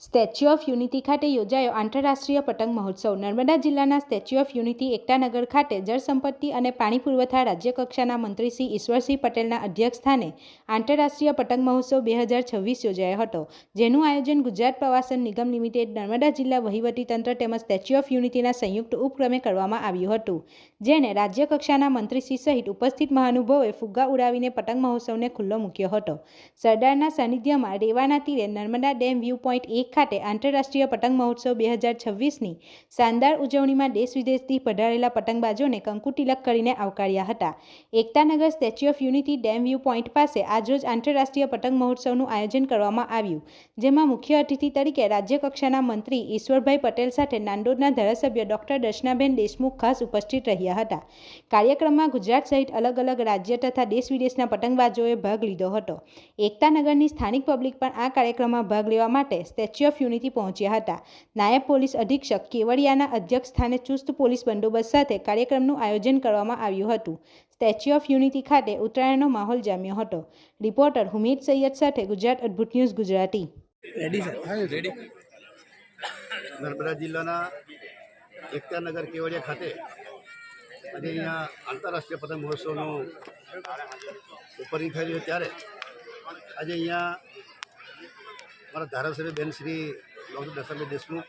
Statue of unity ખાતે યોજાયો આંતરરાષ્ટ્રીય પતંગ મહોત્સવ. નર્મદા જિલ્લાના સ્ટેચ્યુ ઓફ યુનિટી એકતાનગર ખાતે જળસંપત્તિ અને પાણી પુરવઠા રાજ્યકક્ષાના મંત્રી શ્રી ઈશ્વરસિંહ પટેલના અધ્યક્ષસ્થાને આંતરરાષ્ટ્રીય પતંગ મહોત્સવ બે હજાર છવ્વીસ યોજાયો હતો. જેનું આયોજન ગુજરાત પ્રવાસન નિગમ લિમિટેડ, નર્મદા જિલ્લા વહીવટીતંત્ર તેમજ સ્ટેચ્યુ ઓફ યુનિટીના સંયુક્ત ઉપક્રમે કરવામાં આવ્યું હતું. જેને રાજ્યકક્ષાના મંત્રીશ્રી સહિત ઉપસ્થિત મહાનુભાવોએ ફુગ્ગા ઉડાવીને પતંગ મહોત્સવને ખુલ્લો મૂક્યો હતો. સરદારના સાનિધ્યમાં રેવાના તીરે નર્મદા ડેમ વ્યૂ પોઈન્ટ એક ખાતે આંતરરાષ્ટ્રીય પતંગ મહોત્સવ બે હજાર છવ્વીસની શાનદાર ઉજવણીમાં દેશ વિદેશથી પધારેલા પતંગબાજોને કંકુ તિલક કરીને આવકાર્યા હતા. Ektanagar statue of unity dam view point પાસે આજરોજ આંતરરાષ્ટ્રીય પતંગ મહોત્સવનું આયોજન કરવામાં આવ્યું, જેમાં મુખ્ય અતિથિ તરીકે રાજ્યકક્ષાના મંત્રી ઈશ્વરભાઈ પટેલ સાથે નાંદોદના ધારાસભ્ય ડોક્ટર દર્શનાબેન દેશમુખ ખાસ ઉપસ્થિત રહ્યા હતા. કાર્યક્રમમાં ગુજરાત સહિત અલગ અલગ રાજ્ય તથા દેશ વિદેશના પતંગબાજોએ ભાગ લીધો હતો. એકતાનગરની સ્થાનિક પબ્લિક પણ આ કાર્યક્રમમાં ભાગ લેવા માટે સ્ટેચ્યુ ઓફ યુનિટી પહોંચ્યા હતા. નાયબ પોલીસ અધિક્ષક કેવડિયાના અધ્યક્ષ સ્થાને ચુસ્ત પોલીસ બંદોબસ્ત સાથે કાર્યક્રમનું આયોજન કરવામાં આવ્યું હતું. સ્ટેચ્યુ ઓફ યુનિટી ખાતે ઉત્તરાયણનો માહોલ જામ્યો હતો. રિપોર્ટર હુમીદ સૈયદ સાથે ગુજરાત અદભુત news Gujarati. Ready sir ready Narmada જિલ્લાના એકતાનગર કેવડિયા ખાતે આજે અહીંયા આંતરરાષ્ટ્રીય પતંગ મહોત્સવનું ઓપનિંગ થઈ રહ્યું ત્યારે. આજે અહીંયા મારા ધારાસભ્ય બેન શ્રી ડૉક્ટર દશરથભાઈ દેશમુખ,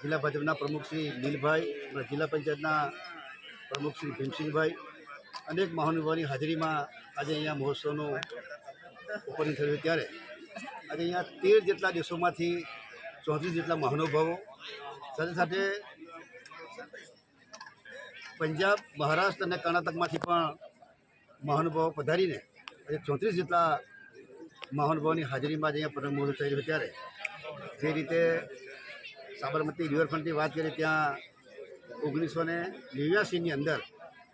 જિલ્લા ભાજપના પ્રમુખ શ્રી નીલભાઈ અને જિલ્લા પંચાયતના પ્રમુખ શ્રી ભીમસિંહભાઈ, અનેક મહાનુભાવોની હાજરીમાં આજે અહીંયા મહોત્સવનું ઓપનિંગ થયું ત્યારે. આજે અહીંયા તેર જેટલા દેશોમાંથી ચોત્રીસ જેટલા મહાનુભાવો, સાથે સાથે પંજાબ, મહારાષ્ટ્ર અને કર્ણાટકમાંથી પણ મહાનુભાવો પધારીને આજે ચોત્રીસ જેટલા મહાનુભાવોની હાજરીમાં જ અહીંયા પતંગ મહોત્સવ થઈ ત્યારે. જે રીતે સાબરમતી રિવરફ્રન્ટની વાત કરીએ ત્યાં ઓગણીસો ને નેવ્યાસીની અંદર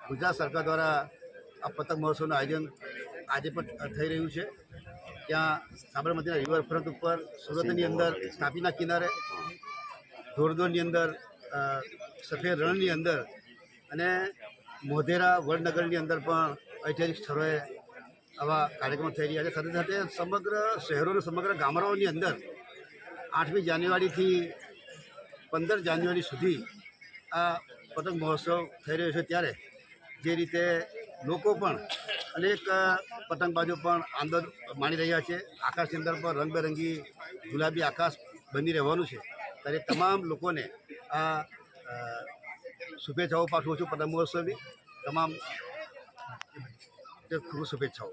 ગુજરાત સરકાર દ્વારા આ પતંગ મહોત્સવનું આયોજન આજે પણ થઈ રહ્યું છે. ત્યાં સાબરમતીના રિવરફ્રન્ટ ઉપર સુરતની અંદર તાપીના કિનારે ધોરદોરની અંદર સફેદ રણની અંદર અને મોઢેરા વડનગરની અંદર પણ ઐતિહાસિક સ્થળોએ આવા કાર્યક્રમો થઈ રહ્યા છે. સાથે સાથે સમગ્ર શહેરો અને સમગ્ર ગામડાઓની અંદર આઠમી જાન્યુઆરીથી પંદર જાન્યુઆરી સુધી આ પતંગ મહોત્સવ થઈ રહ્યો છે. ત્યારે જે રીતે લોકો પણ અનેક પતંગબાજો પણ આંદોલન માણી રહ્યા છે. આકાશની અંદર પણ રંગબેરંગી ગુલાબી આકાશ બની રહેવાનું છે. ત્યારે તમામ લોકોને આ શુભેચ્છાઓ પાઠવું છું પતંગ મહોત્સવની. તમામ ખૂબ શુભેચ્છાઓ.